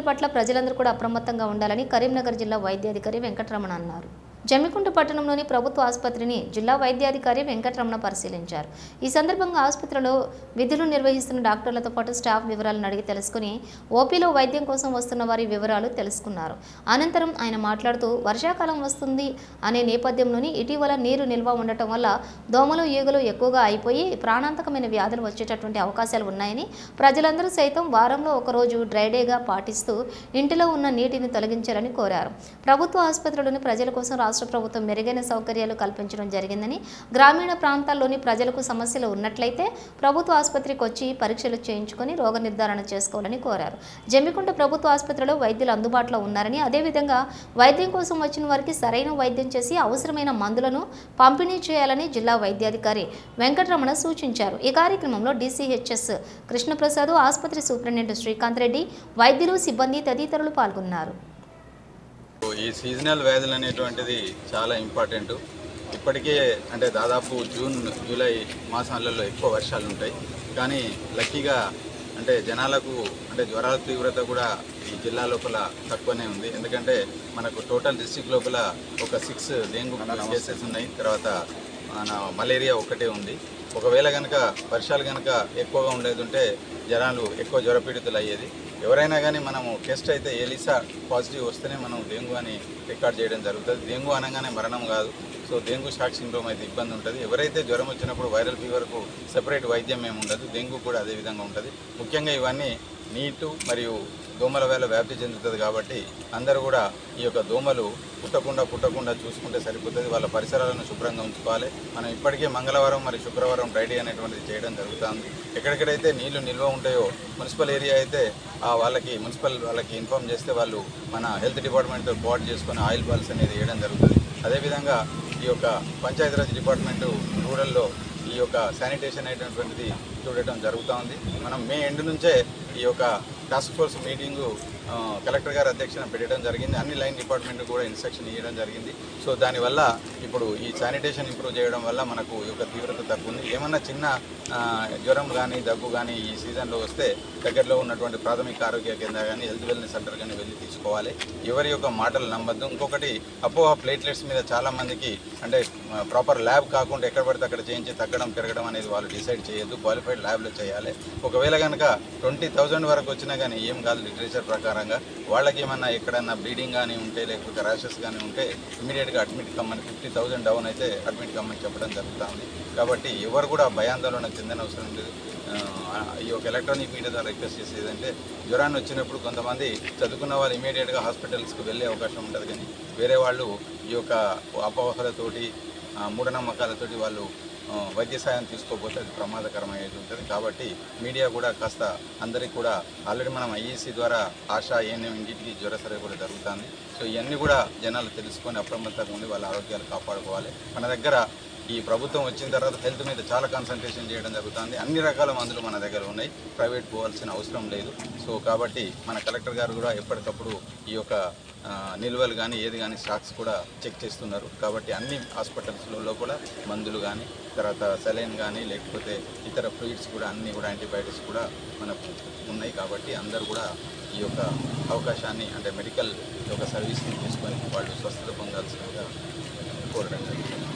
పట్ల ప్రజలందరూ కూడా అప్రమత్తంగా ఉండాలని కరీంనగర్ జిల్లా వైద్యాధికారి వెంకటరమణ అన్నారు. జమ్మికుంట పట్టణంలోని ప్రభుత్వ ఆసుపత్రిని జిల్లా వైద్యాధికారి వెంకటరమణ పరిశీలించారు. ఈ సందర్భంగా ఆసుపత్రిలో విధులు నిర్వహిస్తున్న డాక్టర్లతో పాటు స్టాఫ్ వివరాలను అడిగి తెలుసుకుని ఓపీలో వైద్యం కోసం వస్తున్న వారి వివరాలు తెలుసుకున్నారు. అనంతరం ఆయన మాట్లాడుతూ వర్షాకాలం వస్తుంది అనే నేపథ్యంలోని ఇటీవల నీరు నిల్వ ఉండటం వల్ల దోమలు ఈగలు ఎక్కువగా అయిపోయి ప్రాణాంతకమైన వ్యాధులు వచ్చేటటువంటి అవకాశాలు ఉన్నాయని ప్రజలందరూ సైతం వారంలో ఒకరోజు డ్రైడేగా పాటిస్తూ ఇంటిలో ఉన్న నీటిని తొలగించాలని కోరారు. ప్రభుత్వ ఆసుపత్రులను ప్రజల కోసం రాష్ట్ర రాష్ట్ర ప్రభుత్వం మెరుగైన సౌకర్యాలు కల్పించడం జరిగిందని గ్రామీణ ప్రాంతాల్లోని ప్రజలకు సమస్యలు ఉన్నట్లయితే ప్రభుత్వ ఆసుపత్రికి వచ్చి పరీక్షలు చేయించుకొని రోగ నిర్ధారణ చేసుకోవాలని కోరారు. జమ్మికుంట ప్రభుత్వ ఆసుపత్రిలో వైద్యులు అందుబాటులో ఉన్నారని అదేవిధంగా వైద్యం కోసం వచ్చిన వారికి సరైన వైద్యం చేసి అవసరమైన మందులను పంపిణీ చేయాలని జిల్లా వైద్యాధికారి వెంకటరమణ సూచించారు. ఈ కార్యక్రమంలో డీసీహెచ్ఎస్ కృష్ణప్రసాద్ ఆసుపత్రి సూపరింటెండెంట్ శ్రీకాంత్ రెడ్డి వైద్యులు సిబ్బంది తదితరులు పాల్గొన్నారు. ఈ సీజనల్ వ్యాధులు అనేటువంటిది చాలా ఇంపార్టెంట్ ఇప్పటికే అంటే దాదాపు జూన్ జూలై మాసాలలో ఎక్కువ వర్షాలు ఉంటాయి. కానీ లక్కీగా అంటే జనాలకు అంటే జ్వరాల తీవ్రత కూడా ఈ జిల్లా లోపల తక్కువనే ఉంది. ఎందుకంటే మనకు టోటల్ డిస్టిక్ లోపల ఒక సిక్స్ డెంగ్యూ కేసెస్ ఉన్నాయి. తర్వాత మన మలేరియా ఒకటే ఉంది. ఒకవేళ కనుక వర్షాలు కనుక ఎక్కువగా ఉండేది ఉంటే జనాలు ఎక్కువ జ్వరపీడితులు అయ్యేది. ఎవరైనా కానీ మనము టెస్ట్ అయితే ఎలిసా పాజిటివ్ వస్తేనే మనం డెంగ్యూ అని రికార్డ్ చేయడం జరుగుతుంది. డెంగ్యూ అనగానే మరణం కాదు. సో డెంగ్యూ షాక్ సిండ్రోమ్ అయితే ఇబ్బంది ఉంటుంది. ఎవరైతే జ్వరం వచ్చినప్పుడు వైరల్ ఫీవర్కు సెపరేట్ వైద్యం ఏమి ఉండదు. డెంగ్యూ కూడా అదే విధంగా ఉంటుంది. ముఖ్యంగా ఇవన్నీ నీటు మరియు దోమల వేళ వ్యాప్తి చెందుతుంది కాబట్టి అందరూ కూడా ఈ యొక్క దోమలు పుట్టకుండా పుట్టకుండా చూసుకుంటే సరిపోతుంది. వాళ్ళ పరిసరాలను శుభ్రంగా ఉంచుకోవాలి. మనం ఇప్పటికే మంగళవారం మరియు శుక్రవారం డ్రైడే అనేటువంటిది చేయడం జరుగుతుంది. ఎక్కడెక్కడైతే నీళ్ళు నిల్వ ఉంటాయో మున్సిపల్ ఏరియా అయితే ఆ వాళ్ళకి మున్సిపల్ వాళ్ళకి ఇన్ఫామ్ చేస్తే వాళ్ళు మన హెల్త్ డిపార్ట్మెంట్తో బాడ్ చేసుకొని ఆయిల్ బాల్స్ అనేది వేయడం జరుగుతుంది. అదేవిధంగా ఈ యొక్క పంచాయతీరాజ్ డిపార్ట్మెంటు రూరల్లో ఈ యొక్క శానిటేషన్ అనేటటువంటిది చూడటం జరుగుతూ ఉంది మనం మే ఎండ్ నుంచే ఈ యొక్క టాస్క్ ఫోర్స్ మీటింగు కలెక్టర్ గారి అధ్యక్షన పెట్టడం జరిగింది. అన్ని లైన్ డిపార్ట్మెంట్ కూడా ఇన్స్ట్రక్షన్ ఇవ్వడం జరిగింది. సో దానివల్ల ఇప్పుడు ఈ శానిటేషన్ ఇంప్రూవ్ చేయడం వల్ల మనకు యొక్క తీవ్రత తగ్గుంది. ఏమన్నా చిన్న జ్వరం కానీ దగ్గు కానీ ఈ సీజన్లో వస్తే దగ్గరలో ఉన్నటువంటి ప్రాథమిక ఆరోగ్య కేంద్రం కానీ హెల్త్ వెల్నెస్ సెంటర్ కానీ వెళ్ళి తీసుకోవాలి. ఎవరి యొక్క మాటలు నమ్మద్దు. ఇంకొకటి అపోహ ప్లేట్లెట్స్ మీద చాలామందికి అంటే ప్రాపర్ ల్యాబ్ కాకుండా ఎక్కడ పడితే అక్కడ చేయించి తగ్గడం పెరగడం అనేది వాళ్ళు డిసైడ్ చేయొద్దు. క్వాలిఫైడ్ ల్యాబ్లో చేయాలి. ఒకవేళ కనుక ట్వంటీ థౌజండ్ వరకు వచ్చినా కానీ ఏం కాదు లిటరేచర్ ప్రకారంగా. వాళ్ళకి ఏమన్నా ఎక్కడన్నా బ్లీడింగ్ కానీ ఉంటే లేకపోతే ర్యాషెస్ కానీ ఉంటే ఇమీడియట్గా అడ్మిట్ కమ్మని ఫిఫ్టీ థౌజండ్ డౌన్ అయితే అడ్మిట్ కమ్మని చెప్పడం జరుగుతుంది. కాబట్టి ఎవరు కూడా భయాందోళన చెందిన అవసరం లేదు ఈ యొక్క ఎలక్ట్రానిక్ మీడియా ద్వారా రిక్వెస్ట్ చేసేది అంటే జ్వరాన్ని వచ్చినప్పుడు కొంతమంది చదువుకున్న వాళ్ళు ఇమీడియట్గా హాస్పిటల్స్కి వెళ్ళే అవకాశం ఉంటుంది కానీ వేరే వాళ్ళు ఈ యొక్క అపోహలతోటి మూఢనమ్మకాలతోటి వాళ్ళు వైద్య సాయం తీసుకోకపోతే అది ప్రమాదకరమయ్యేది ఉంటుంది. కాబట్టి మీడియా కూడా కాస్త అందరికీ కూడా ఆల్రెడీ మనం ఐఈసీ ద్వారా ఆశా ఏఎన్ఎం ఇంటికి జ్వర సర్వే కూడా జరుగుతుంది. సో ఇవన్నీ కూడా జనాలు తెలుసుకొని అప్రమత్తంగా ఉండి వాళ్ళ ఆరోగ్యాలు కాపాడుకోవాలి. మన దగ్గర ఈ ప్రభుత్వం వచ్చిన తర్వాత హెల్త్ మీద చాలా కాన్సన్ట్రేషన్ చేయడం జరుగుతుంది. అన్ని రకాల మందులు మన దగ్గర ఉన్నాయి. ప్రైవేట్ పోవాల్సిన అవసరం లేదు. సో కాబట్టి మన కలెక్టర్ గారు కూడా ఎప్పటికప్పుడు ఈ యొక్క నిల్వలు కానీ ఏది కానీ స్టాక్స్ కూడా చెక్ చేస్తున్నారు. కాబట్టి అన్ని హాస్పిటల్స్లో కూడా మందులు కానీ తర్వాత సెలైన్ కానీ లేకపోతే ఇతర ఫ్లూయిడ్స్ కూడా అన్నీ కూడా యాంటీబయాటిక్స్ కూడా మనకు ఉన్నాయి. కాబట్టి అందరూ కూడా ఈ యొక్క అవకాశాన్ని అంటే మెడికల్ యొక్క సర్వీస్ని తీసుకొని వాళ్ళు స్వస్థత పొందాల్సిందిగా కోరడం జరుగుతుంది.